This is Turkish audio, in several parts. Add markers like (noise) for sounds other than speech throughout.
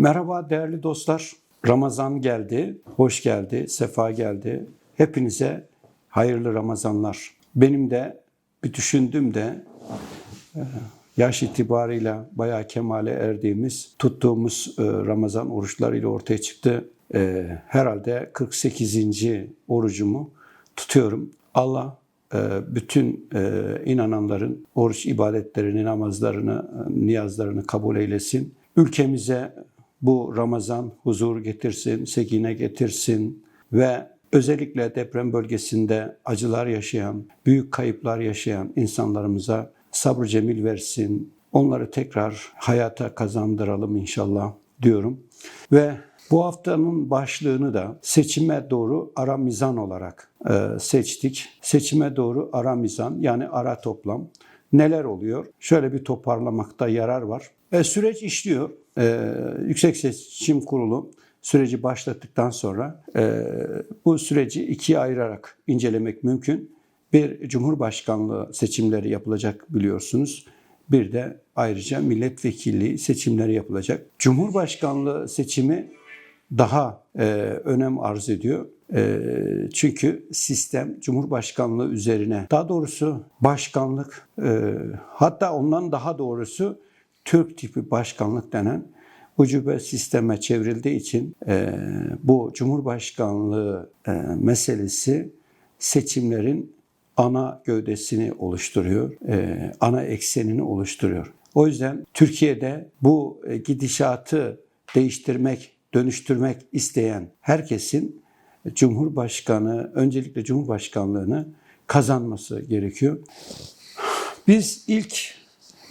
Merhaba değerli dostlar. Ramazan geldi, hoş geldi, sefa geldi. Hepinize hayırlı Ramazanlar. Benim de bir düşündüm de e, yaş itibarıyla bayağı kemale erdiğimiz, tuttuğumuz e, Ramazan oruçlarıyla ortaya çıktı. E, Herhalde 48. orucumu tutuyorum. Allah bütün inananların oruç ibadetlerini, namazlarını, niyazlarını kabul eylesin. Ülkemize bu Ramazan huzur getirsin, sekine getirsin ve özellikle deprem bölgesinde acılar yaşayan, büyük kayıplar yaşayan insanlarımıza sabır cemil versin. Onları tekrar hayata kazandıralım inşallah diyorum. Ve bu haftanın başlığını da seçime doğru ara mizan olarak e, seçtik. Seçime doğru ara mizan yani ara toplam. Neler oluyor? Şöyle bir toparlamakta yarar var. E, süreç işliyor. E, Yüksek Seçim Kurulu süreci başlattıktan sonra e, bu süreci ikiye ayırarak incelemek mümkün. Bir Cumhurbaşkanlığı seçimleri yapılacak biliyorsunuz. Bir de ayrıca milletvekilliği seçimleri yapılacak. Cumhurbaşkanlığı seçimi daha e, önem arz ediyor. E, çünkü sistem Cumhurbaşkanlığı üzerine, daha doğrusu başkanlık, e, hatta ondan daha doğrusu Türk tipi başkanlık denen ucube sisteme çevrildiği için e, bu Cumhurbaşkanlığı e, meselesi seçimlerin ana gövdesini oluşturuyor, e, ana eksenini oluşturuyor. O yüzden Türkiye'de bu e, gidişatı değiştirmek, dönüştürmek isteyen herkesin Cumhurbaşkanı, öncelikle Cumhurbaşkanlığını kazanması gerekiyor. Biz ilk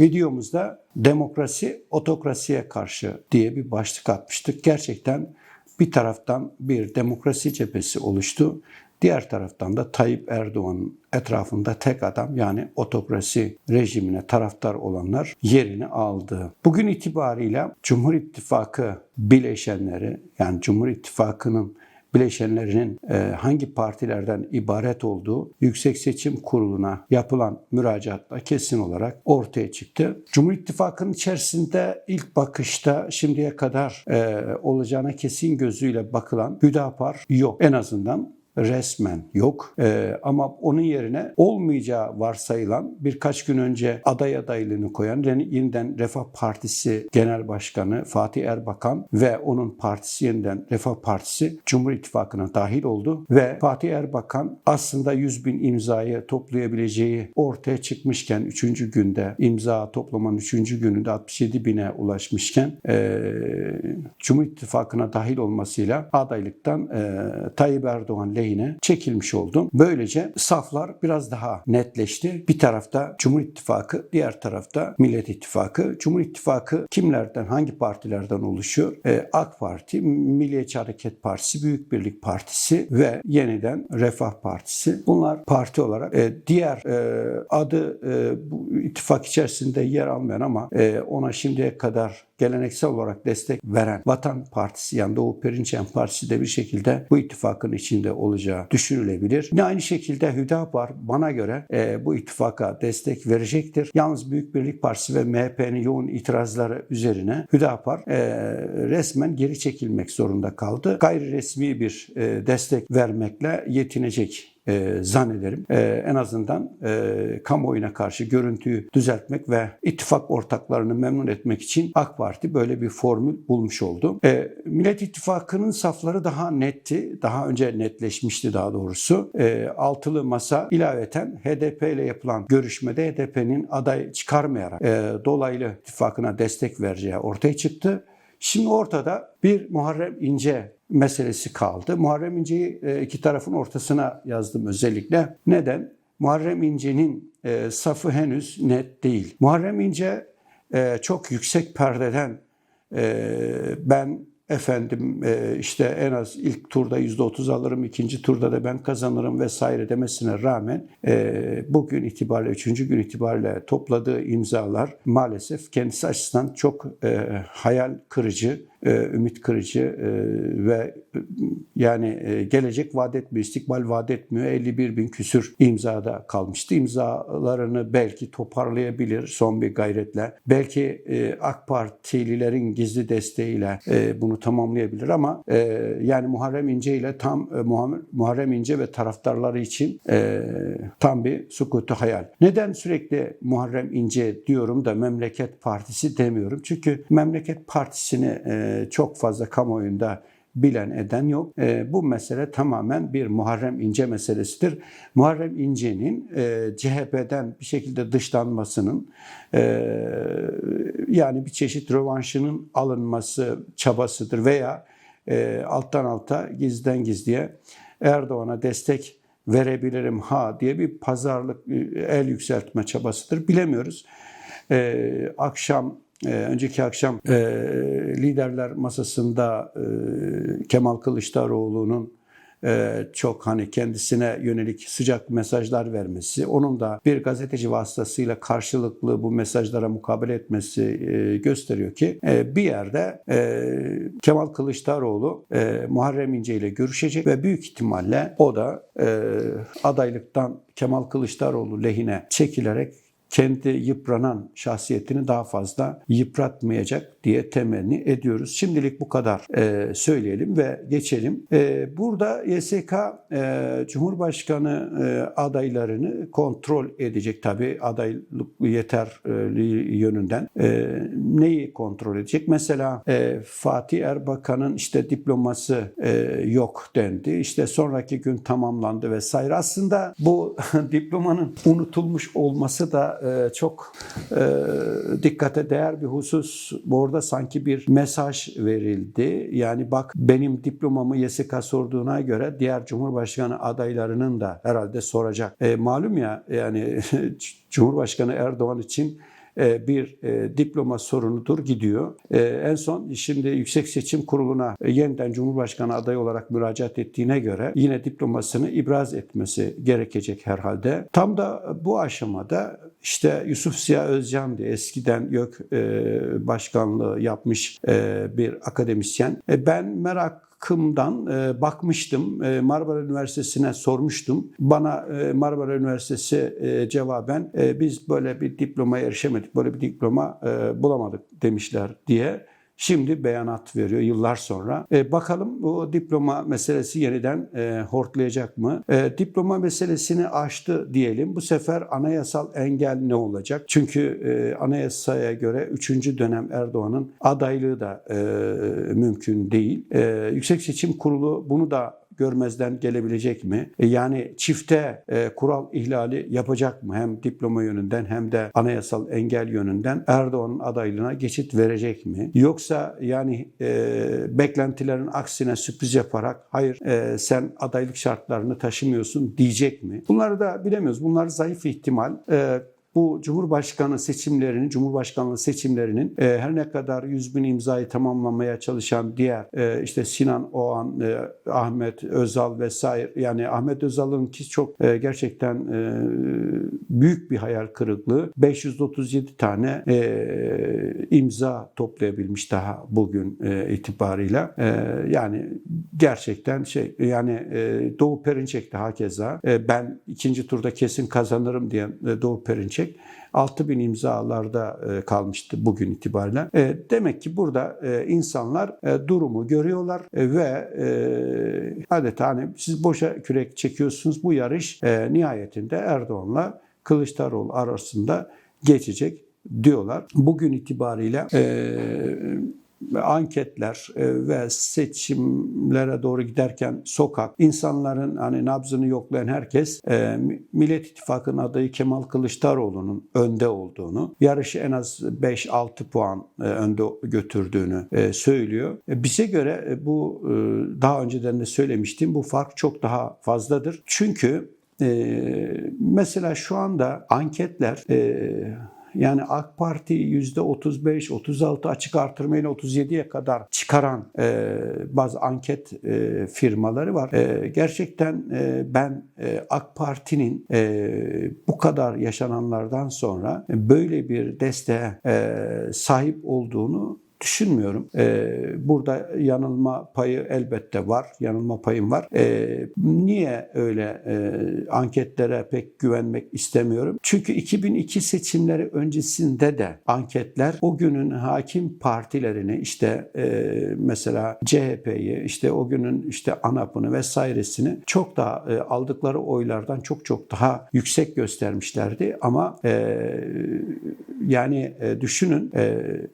videomuzda demokrasi otokrasiye karşı diye bir başlık atmıştık. Gerçekten bir taraftan bir demokrasi cephesi oluştu. Diğer taraftan da Tayyip Erdoğan'ın etrafında tek adam yani otokrasi rejimine taraftar olanlar yerini aldı. Bugün itibariyle Cumhur İttifakı bileşenleri yani Cumhur İttifakı'nın bileşenlerinin e, hangi partilerden ibaret olduğu Yüksek Seçim Kurulu'na yapılan müracaatla kesin olarak ortaya çıktı. Cumhur İttifakı'nın içerisinde ilk bakışta şimdiye kadar e, olacağına kesin gözüyle bakılan Hüdapar yok. En azından resmen yok. Ee, ama onun yerine olmayacağı varsayılan birkaç gün önce aday adaylığını koyan yeniden Refah Partisi Genel Başkanı Fatih Erbakan ve onun partisi yeniden Refah Partisi Cumhur İttifakı'na dahil oldu ve Fatih Erbakan aslında 100 bin imzayı toplayabileceği ortaya çıkmışken 3. günde imza toplamanın 3. gününde 67 bine ulaşmışken e, Cumhur İttifakı'na dahil olmasıyla adaylıktan e, Tayyip Erdoğan lehine çekilmiş oldu. Böylece saflar biraz daha netleşti. Bir tarafta Cumhur İttifakı, diğer tarafta Millet İttifakı. Cumhur İttifakı kimlerden, hangi partilerden oluşuyor? Ee, AK Parti, Milliyetçi Hareket Partisi, Büyük Birlik Partisi ve yeniden Refah Partisi. Bunlar parti olarak e, diğer e, adı e, bu ittifak içerisinde yer almayan ama e, ona şimdiye kadar geleneksel olarak destek veren Vatan Partisi yani Doğu Perinçek Partisi de bir şekilde bu ittifakın içinde olacağı düşünülebilir. Yine aynı şekilde Hüdapar bana göre e, bu ittifaka destek verecektir. Yalnız Büyük Birlik Partisi ve MHP'nin yoğun itirazları üzerine Hüdapar e, resmen geri çekilmek zorunda kaldı. Gayri resmi bir e, destek vermekle yetinecek e, zannederim. E, en azından e, kamuoyuna karşı görüntüyü düzeltmek ve ittifak ortaklarını memnun etmek için AK Parti böyle bir formül bulmuş oldu. E, Millet İttifakı'nın safları daha netti. Daha önce netleşmişti daha doğrusu. E, altılı masa ilaveten HDP ile yapılan görüşmede HDP'nin aday çıkarmayarak e, dolaylı ittifakına destek vereceği ortaya çıktı. Şimdi ortada bir Muharrem İnce meselesi kaldı. Muharrem İnce'yi e, iki tarafın ortasına yazdım özellikle. Neden? Muharrem İnce'nin e, safı henüz net değil. Muharrem İnce e, çok yüksek perdeden ben efendim işte en az ilk turda %30 alırım, ikinci turda da ben kazanırım vesaire demesine rağmen bugün itibariyle, üçüncü gün itibariyle topladığı imzalar maalesef kendisi açısından çok hayal kırıcı. e, ümit kırıcı e, ve e, yani e, gelecek vaat etmiyor, istikbal vaat etmiyor. 51 bin küsür imzada kalmıştı. İmzalarını belki toparlayabilir son bir gayretle. Belki e, AK Partililerin gizli desteğiyle e, bunu tamamlayabilir ama e, yani Muharrem İnce ile tam e, Muharrem İnce ve taraftarları için e, tam bir sukutu hayal. Neden sürekli Muharrem İnce diyorum da Memleket Partisi demiyorum? Çünkü Memleket Partisi'ni e, çok fazla kamuoyunda bilen eden yok. E, bu mesele tamamen bir Muharrem İnce meselesidir. Muharrem İnce'nin e, CHP'den bir şekilde dışlanmasının e, yani bir çeşit rövanşının alınması çabasıdır veya e, alttan alta gizden gizliye Erdoğan'a destek verebilirim ha diye bir pazarlık e, el yükseltme çabasıdır. Bilemiyoruz. E, akşam e, önceki akşam e, liderler masasında e, Kemal Kılıçdaroğlu'nun e, çok hani kendisine yönelik sıcak mesajlar vermesi, onun da bir gazeteci vasıtasıyla karşılıklı bu mesajlara mukabele etmesi gösteriyor ki bir yerde Kemal Kılıçdaroğlu e, Muharrem İnce ile görüşecek ve büyük ihtimalle o da adaylıktan Kemal Kılıçdaroğlu lehine çekilerek kendi yıpranan şahsiyetini daha fazla yıpratmayacak diye temenni ediyoruz. Şimdilik bu kadar e, söyleyelim ve geçelim. E, burada YSK e, Cumhurbaşkanı adaylarını kontrol edecek tabii adaylık yeterli yönünden. E, neyi kontrol edecek? Mesela Fatih Erbakan'ın işte diploması yok dendi. İşte sonraki gün tamamlandı vesaire. Aslında bu (laughs) diplomanın unutulmuş olması da çok dikkate değer bir husus. Orada sanki bir mesaj verildi. Yani bak benim diplomamı YSK sorduğuna göre diğer Cumhurbaşkanı adaylarının da herhalde soracak. E, malum ya yani (laughs) Cumhurbaşkanı Erdoğan için bir e, diploma sorunudur gidiyor. E, en son şimdi Yüksek Seçim Kurulu'na e, yeniden Cumhurbaşkanı adayı olarak müracaat ettiğine göre yine diplomasını ibraz etmesi gerekecek herhalde. Tam da bu aşamada işte Yusuf Ziya Özcan diye eskiden YÖK e, başkanlığı yapmış e, bir akademisyen. E, ben merak Kım'dan e, bakmıştım. E, Marmara Üniversitesi'ne sormuştum. Bana e, Marmara Üniversitesi e, cevaben e, biz böyle bir diplomaya erişemedik, böyle bir diploma e, bulamadık demişler diye. Şimdi beyanat veriyor yıllar sonra. E, bakalım bu diploma meselesi yeniden e, hortlayacak mı? E, diploma meselesini aştı diyelim. Bu sefer anayasal engel ne olacak? Çünkü e, anayasaya göre 3. dönem Erdoğan'ın adaylığı da e, mümkün değil. E, Yüksek Seçim Kurulu bunu da görmezden gelebilecek mi? E, Yani çifte e, kural ihlali yapacak mı? Hem diploma yönünden hem de anayasal engel yönünden Erdoğan'ın adaylığına geçit verecek mi? Yoksa yani e, beklentilerin aksine sürpriz yaparak hayır e, sen adaylık şartlarını taşımıyorsun diyecek mi? Bunları da bilemiyoruz. Bunlar zayıf ihtimal. E, bu Cumhurbaşkanı seçimlerinin, Cumhurbaşkanlığı seçimlerinin e, her ne kadar 100 bin imzayı tamamlamaya çalışan diğer e, işte Sinan Oğan, e, Ahmet Özal vesaire yani Ahmet Özal'ın ki çok e, gerçekten e, büyük bir hayal kırıklığı. 537 tane e, imza toplayabilmiş daha bugün e, itibarıyla. E, yani gerçekten şey yani e, Doğu Perinçek de hakeza e, ben ikinci turda kesin kazanırım diyen e, Doğu Perinçek 6000 imzalarda e, kalmıştı bugün itibariyle. E, Demek ki burada e, insanlar durumu görüyorlar ve adeta hani siz boşa kürek çekiyorsunuz. Bu yarış nihayetinde Erdoğan'la Kılıçdaroğlu arasında geçecek diyorlar. Bugün itibariyle anketler e, ve seçimlere doğru giderken sokak, insanların hani nabzını yoklayan herkes e, Millet İttifakı'nın adayı Kemal Kılıçdaroğlu'nun önde olduğunu, yarışı en az 5-6 puan e, önde götürdüğünü söylüyor. Bize göre bu daha önceden de söylemiştim bu fark çok daha fazladır. Çünkü mesela şu anda anketler yani AK Parti %35, 36 açık artırmayla 37'ye kadar çıkaran e, bazı anket e, firmaları var. E, gerçekten e, ben e, AK Parti'nin e, bu kadar yaşananlardan sonra böyle bir desteğe e, sahip olduğunu düşünmüyorum. Ee, burada yanılma payı elbette var. Yanılma payım var. Ee, niye öyle e, anketlere pek güvenmek istemiyorum? Çünkü 2002 seçimleri öncesinde de anketler o günün hakim partilerini işte e, mesela CHP'yi işte o günün işte ANAP'ını vesairesini çok daha e, aldıkları oylardan çok çok daha yüksek göstermişlerdi ama yani düşünün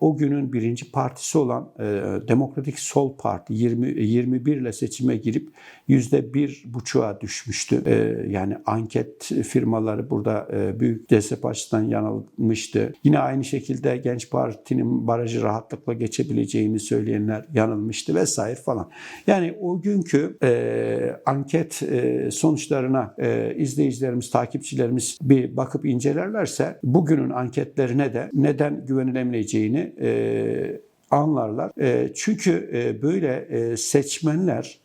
o günün birinci partisi olan e, Demokratik Sol Parti 20 21 ile seçime girip yüzde bir buçuğa düşmüştü. E, yani anket firmaları burada e, büyük destek açısından yanılmıştı. Yine aynı şekilde Genç Parti'nin barajı rahatlıkla geçebileceğini söyleyenler yanılmıştı vesaire falan. Yani o günkü e, anket e, sonuçlarına e, izleyicilerimiz, takipçilerimiz bir bakıp incelerlerse bugünün anketlerine de neden güvenilemeyeceğini e, anlarlar. E, çünkü e, böyle e, seçmenler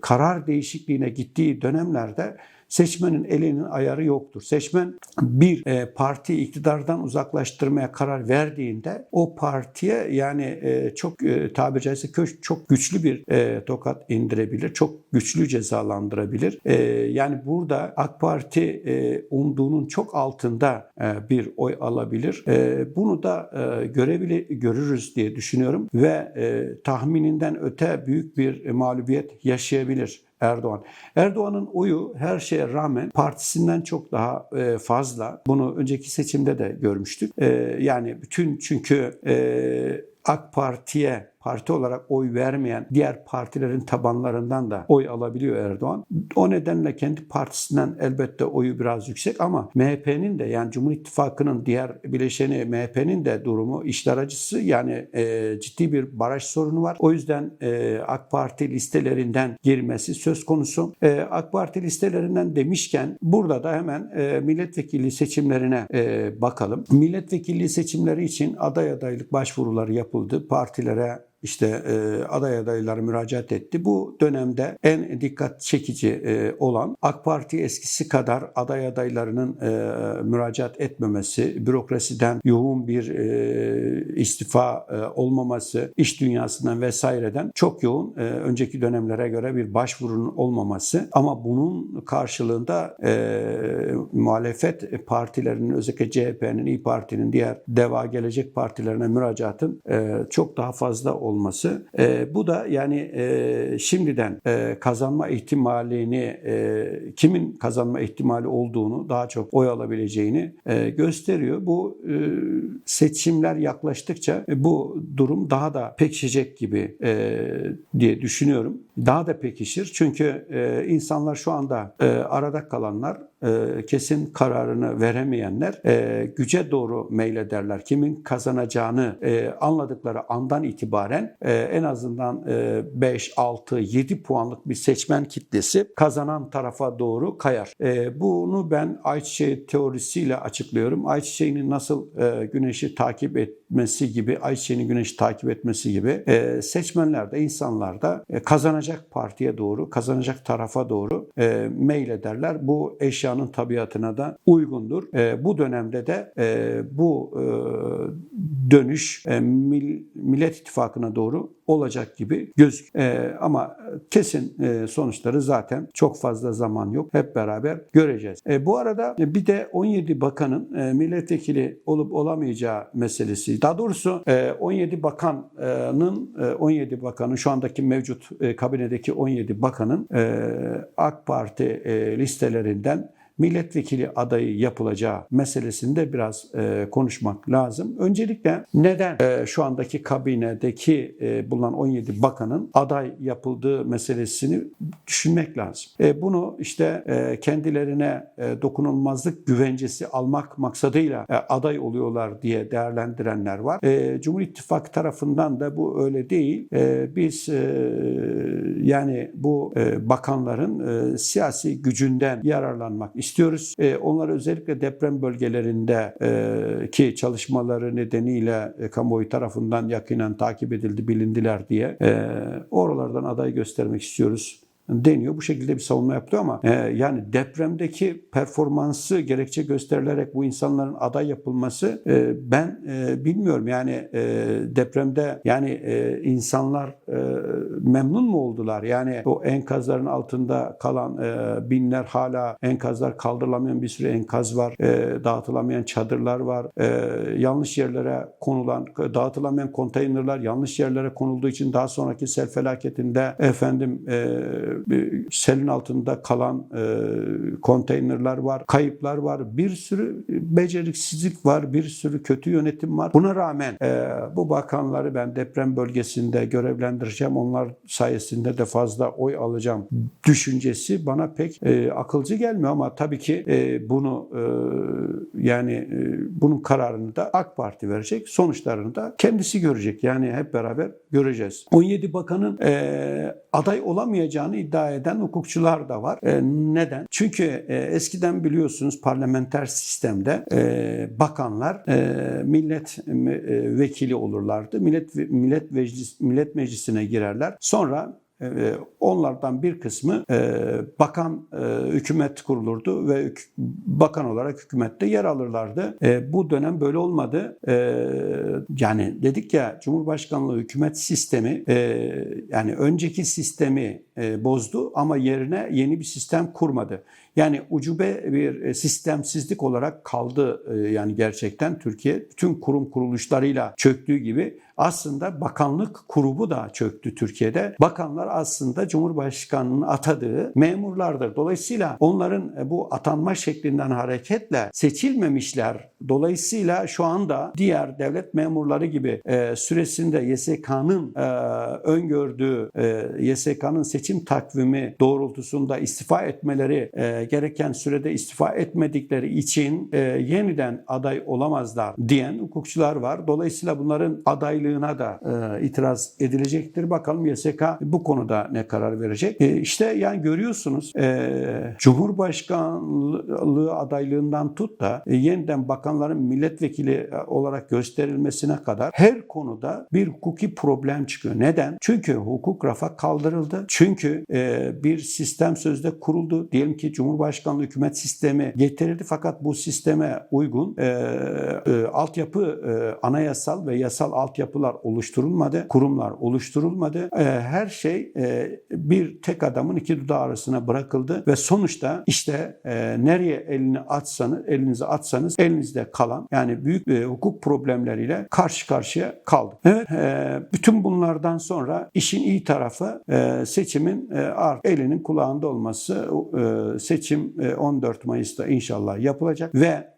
karar değişikliğine gittiği dönemlerde seçmenin elinin ayarı yoktur. Seçmen bir e, parti iktidardan uzaklaştırmaya karar verdiğinde o partiye yani e, çok e, tabiri caizse çok güçlü bir e, tokat indirebilir. Çok güçlü cezalandırabilir. E, yani burada AK Parti e, umduğunun çok altında e, bir oy alabilir. E, bunu da e, görebili görürüz diye düşünüyorum ve e, tahmininden öte büyük bir mağlubiyet yaşayabilir. Erdoğan. Erdoğan'ın oyu her şeye rağmen partisinden çok daha e, fazla. Bunu önceki seçimde de görmüştük. E, yani bütün çünkü e, AK Parti'ye parti olarak oy vermeyen diğer partilerin tabanlarından da oy alabiliyor Erdoğan. O nedenle kendi partisinden elbette oyu biraz yüksek ama MHP'nin de yani Cumhur İttifakı'nın diğer bileşeni MHP'nin de durumu işler acısı yani e, ciddi bir baraj sorunu var. O yüzden e, AK Parti listelerinden girmesi söz konusu. E, AK Parti listelerinden demişken burada da hemen e, milletvekili seçimlerine e, bakalım. Milletvekili seçimleri için aday adaylık başvuruları yapıldı. Partilere işte e, aday adayları müracaat etti. Bu dönemde en dikkat çekici e, olan AK Parti eskisi kadar aday adaylarının e, müracaat etmemesi, bürokrasiden yoğun bir e, istifa e, olmaması, iş dünyasından vesaireden çok yoğun e, önceki dönemlere göre bir başvurunun olmaması ama bunun karşılığında e, muhalefet partilerinin özellikle CHP'nin, İyi Parti'nin diğer deva gelecek partilerine müracaatın e, çok daha fazla olması. E, bu da yani e, şimdiden e, kazanma ihtimalini e, kimin kazanma ihtimali olduğunu daha çok oy alabileceğini e, gösteriyor. Bu e, seçimler yaklaştıkça e, bu durum daha da pekişecek gibi e, diye düşünüyorum. Daha da pekişir çünkü e, insanlar şu anda e, arada kalanlar e, kesin kararını veremeyenler e, güce doğru meylederler. Kimin kazanacağını e, anladıkları andan itibaren e, en azından e, 5, 6, 7 puanlık bir seçmen kitlesi kazanan tarafa doğru kayar. E, bunu ben ayçiçeği teorisiyle açıklıyorum. Ayçiçeğinin nasıl e, güneşi takip etmesi gibi, ayçiçeğinin güneşi takip etmesi gibi e, seçmenler de insanlar da e, kazanacak partiye doğru, kazanacak tarafa doğru e, meylederler. Bu eşya dünyanın tabiatına da uygundur. E, bu dönemde de e, bu e, dönüş e, Mil, Millet İttifakı'na doğru olacak gibi gözüküyor. E, ama kesin e, sonuçları zaten çok fazla zaman yok. Hep beraber göreceğiz. E, bu arada bir de 17 bakanın e, milletvekili olup olamayacağı meselesi. Daha doğrusu e, 17 bakanın e, 17 bakanın şu andaki mevcut e, kabinedeki 17 bakanın e, AK Parti e, listelerinden milletvekili adayı yapılacağı meselesinde biraz e, konuşmak lazım. Öncelikle neden e, şu andaki kabinedeki e, bulunan 17 bakanın aday yapıldığı meselesini düşünmek lazım. E, bunu işte e, kendilerine e, dokunulmazlık güvencesi almak maksadıyla e, aday oluyorlar diye değerlendirenler var. E, Cumhur İttifakı tarafından da bu öyle değil. E, biz e, yani bu e, bakanların e, siyasi gücünden yararlanmak istiyoruz. E, onlar özellikle deprem bölgelerinde e, ki çalışmaları nedeniyle e, kamuoyu tarafından yakinen takip edildi, bilindiler diye e, oralardan aday göstermek istiyoruz deniyor. Bu şekilde bir savunma yapılıyor ama e, yani depremdeki performansı gerekçe gösterilerek bu insanların aday yapılması e, ben e, bilmiyorum. Yani e, depremde yani e, insanlar e, memnun mu oldular? Yani o enkazların altında kalan e, binler hala enkazlar kaldırılamayan bir sürü enkaz var. E, dağıtılamayan çadırlar var. E, yanlış yerlere konulan, dağıtılamayan konteynerler yanlış yerlere konulduğu için daha sonraki sel felaketinde efendim e, selin altında kalan e, konteynerler var, kayıplar var, bir sürü beceriksizlik var, bir sürü kötü yönetim var. Buna rağmen e, bu bakanları ben deprem bölgesinde görevlendireceğim. Onlar sayesinde de fazla oy alacağım düşüncesi bana pek e, akılcı gelmiyor ama tabii ki bunu yani bunun kararını da AK Parti verecek. Sonuçlarını da kendisi görecek. Yani hep beraber göreceğiz. 17 bakanın aday olamayacağını iddia eden hukukçular da var. E, neden? Çünkü e, eskiden biliyorsunuz parlamenter sistemde e, bakanlar e, millet e, vekili olurlardı. Millet millet meclis millet meclisine girerler. Sonra e, Onlardan bir kısmı e, bakan e, hükümet kurulurdu ve bakan olarak hükümette yer alırlardı. E, Bu dönem böyle olmadı. E, Yani dedik ya Cumhurbaşkanlığı hükümet sistemi e, yani önceki sistemi e, bozdu ama yerine yeni bir sistem kurmadı. Yani ucube bir e, sistemsizlik olarak kaldı e, yani gerçekten Türkiye bütün kurum kuruluşlarıyla çöktüğü gibi aslında bakanlık kurumu da çöktü Türkiye'de. Bakanlar aslında Cumhurbaşkanı'nın atadığı memurlardır. Dolayısıyla onların e, bu atanma şeklinden hareketle seçilmemişler. Dolayısıyla şu anda diğer devlet memurları gibi e, süresinde YSK'nın e, öngördüğü e, YSK'nın seçim takvimi doğrultusunda istifa etmeleri e, gereken sürede istifa etmedikleri için e, yeniden aday olamazlar diyen hukukçular var. Dolayısıyla bunların adaylığına da e, itiraz edilecektir. Bakalım YSK bu konuda ne karar verecek? E, işte yani görüyorsunuz e, Cumhurbaşkanlığı adaylığından tut da e, yeniden bakanların milletvekili e, olarak gösterilmesine kadar her konuda bir hukuki problem çıkıyor. Neden? Çünkü hukuk rafa kaldırıldı. Çünkü e, bir sistem sözde kuruldu. Diyelim ki Cumhurbaşkanlığı hükümet sistemi getirildi fakat bu sisteme uygun e, e, altyapı e, anayasal ve yasal altyapılar oluşturulmadı. Kurumlar oluşturulmadı. E, her şey e, bir tek adamın iki dudağı arasına bırakıldı ve sonuçta işte e, nereye elini atsanız, elinizi atsanız elinizde kalan yani büyük e, hukuk problemleriyle karşı karşıya kaldık. Evet, e, bütün bunlardan sonra işin iyi tarafı e, seçimin e, art elinin kulağında olması. E, seçim e, 14 Mayıs'ta inşallah yapılacak ve e,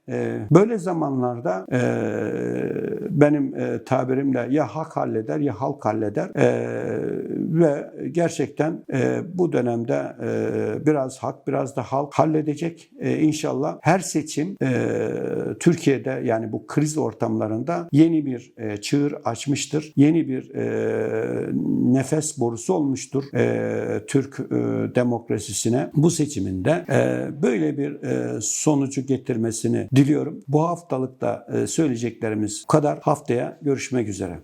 böyle zamanlarda e, benim e, tabirimle ya hak halleder ya halk halleder E, ve gerçekten e, bu dönemde biraz hak biraz da halk halledecek inşallah. Her seçim Türkiye'de yani bu kriz ortamlarında yeni bir çığır açmıştır. Yeni bir nefes borusu olmuştur Türk demokrasisine. Bu seçiminde böyle bir sonucu getirmesini diliyorum. Bu haftalıkta e, söyleyeceklerimiz bu kadar. Haftaya görüşmek üzere.